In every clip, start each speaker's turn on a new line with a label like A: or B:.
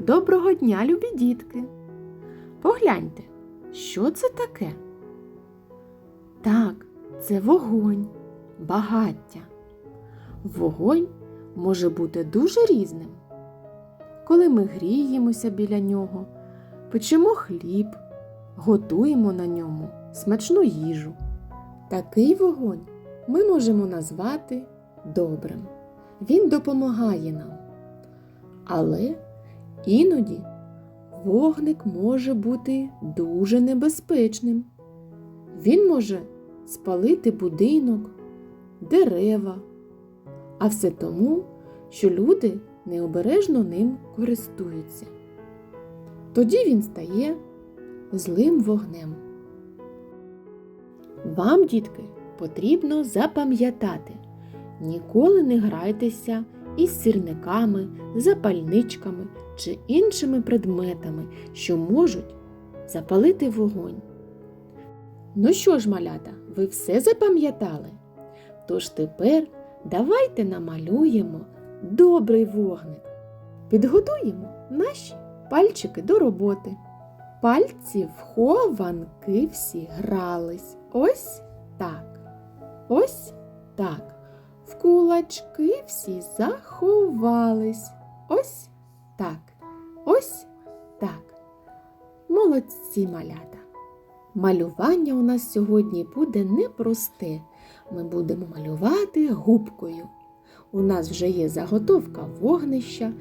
A: Доброго дня, любі дітки! Погляньте, що це таке? Так, це вогонь, багаття. Вогонь може бути дуже різним. Коли ми гріємося біля нього, печемо хліб, готуємо на ньому смачну їжу. Такий вогонь ми можемо назвати добрим. Він допомагає нам. Але іноді вогник може бути дуже небезпечним. Він може спалити будинок, дерева, а все тому, що люди необережно ним користуються. Тоді він стає злим вогнем. Вам, дітки, потрібно запам'ятати, ніколи не грайтеся із сірниками, запальничками чи іншими предметами, що можуть запалити вогонь. Ну що ж, малята, ви все запам'ятали? Тож тепер давайте намалюємо добрий вогник. Підготуємо наші пальчики до роботи. Пальці в хованки всі грались. Ось так. Ось так. Кулачки всі заховались. Ось так. Ось так. Молодці малята. Малювання у нас сьогодні буде непросте. Ми будемо малювати губкою. У нас вже є заготовка вогнища,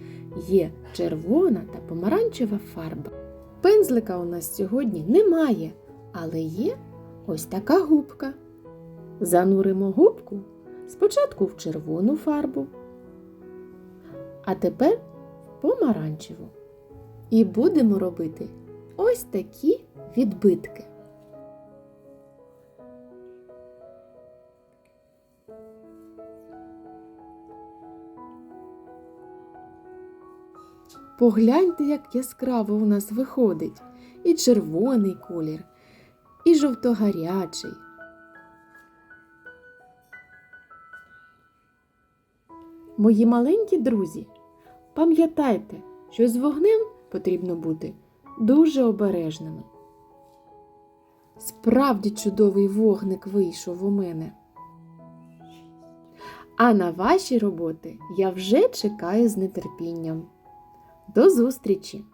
A: є червона та помаранчева фарба. Пензлика у нас сьогодні немає, але є ось така губка. Зануримо губку спочатку в червону фарбу, а тепер в помаранчеву. І будемо робити ось такі відбитки. Погляньте, як яскраво у нас виходить і червоний колір, і жовтогарячий. Мої маленькі друзі, пам'ятайте, що з вогнем потрібно бути дуже обережними. Справді чудовий вогник вийшов у мене. А на ваші роботи я вже чекаю з нетерпінням. До зустрічі!